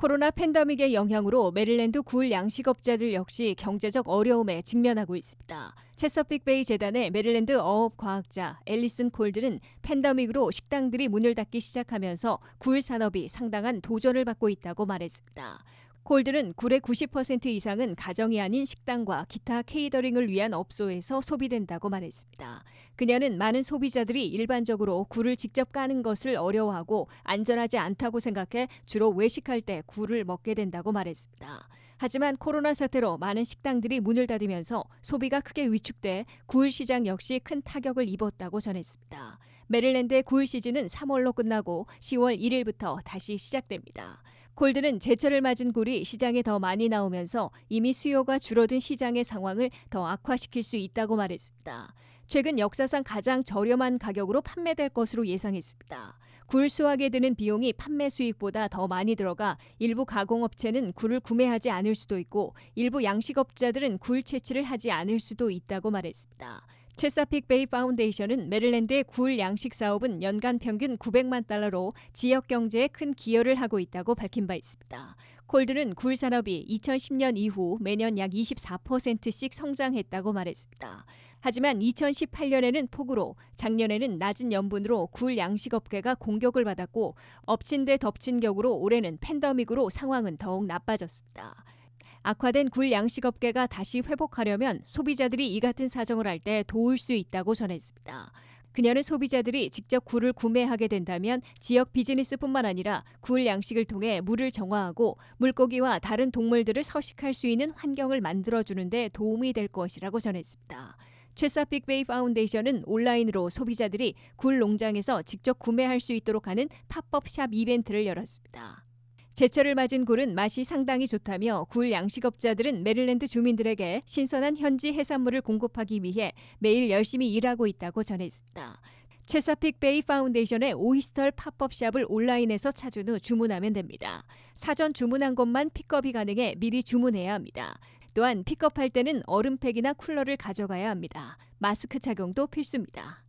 코로나 팬데믹의 영향으로 메릴랜드 굴 양식업자들 역시 경제적 어려움에 직면하고 있습니다. 체서픽 베이 재단의 메릴랜드 어업 과학자 앨리슨 콜드는 팬데믹으로 식당들이 문을 닫기 시작하면서 굴 산업이 상당한 도전을 받고 있다고 말했습니다. 콜드는 굴의 90% 이상은 가정이 아닌 식당과 기타 케이더링을 위한 업소에서 소비된다고 말했습니다. 그녀는 많은 소비자들이 일반적으로 굴을 직접 까는 것을 어려워하고 안전하지 않다고 생각해 주로 외식할 때 굴을 먹게 된다고 말했습니다. 하지만 코로나 사태로 많은 식당들이 문을 닫으면서 소비가 크게 위축돼 굴 시장 역시 큰 타격을 입었다고 전했습니다. 메릴랜드의 굴 시즌은 3월로 끝나고 10월 1일부터 다시 시작됩니다. 콜드는 제철을 맞은 굴이 시장에 더 많이 나오면서 이미 수요가 줄어든 시장의 상황을 더 악화시킬 수 있다고 말했습니다. 최근 역사상 가장 저렴한 가격으로 판매될 것으로 예상했습니다. 굴 수확에 드는 비용이 판매 수익보다 더 많이 들어가 일부 가공업체는 굴을 구매하지 않을 수도 있고 일부 양식업자들은 굴 채취를 하지 않을 수도 있다고 말했습니다. 체사픽 베이 파운데이션은 메릴랜드의 굴 양식 사업은 연간 평균 900만 달러로 지역 경제에 큰 기여를 하고 있다고 밝힌 바 있습니다. 콜드는 굴 산업이 2010년 이후 매년 약 24%씩 성장했다고 말했습니다. 하지만 2018년에는 폭우로 작년에는 낮은 염분으로 굴 양식업계가 공격을 받았고 엎친 데 덮친 격으로 올해는 팬데믹으로 상황은 더욱 나빠졌습니다. 악화된 굴 양식업계가 다시 회복하려면 소비자들이 이 같은 사정을 할 때 도울 수 있다고 전했습니다. 그녀는 소비자들이 직접 굴을 구매하게 된다면 지역 비즈니스뿐만 아니라 굴 양식을 통해 물을 정화하고 물고기와 다른 동물들을 서식할 수 있는 환경을 만들어주는데 도움이 될 것이라고 전했습니다. 체사픽베이 파운데이션은 온라인으로 소비자들이 굴 농장에서 직접 구매할 수 있도록 하는 팝업 샵 이벤트를 열었습니다. 제철을 맞은 굴은 맛이 상당히 좋다며 굴 양식업자들은 메릴랜드 주민들에게 신선한 현지 해산물을 공급하기 위해 매일 열심히 일하고 있다고 전했습니다. 체사픽 베이 파운데이션의 오이스터 팝업샵을 온라인에서 찾은 후 주문하면 됩니다. 사전 주문한 것만 픽업이 가능해 미리 주문해야 합니다. 또한 픽업할 때는 얼음팩이나 쿨러를 가져가야 합니다. 마스크 착용도 필수입니다.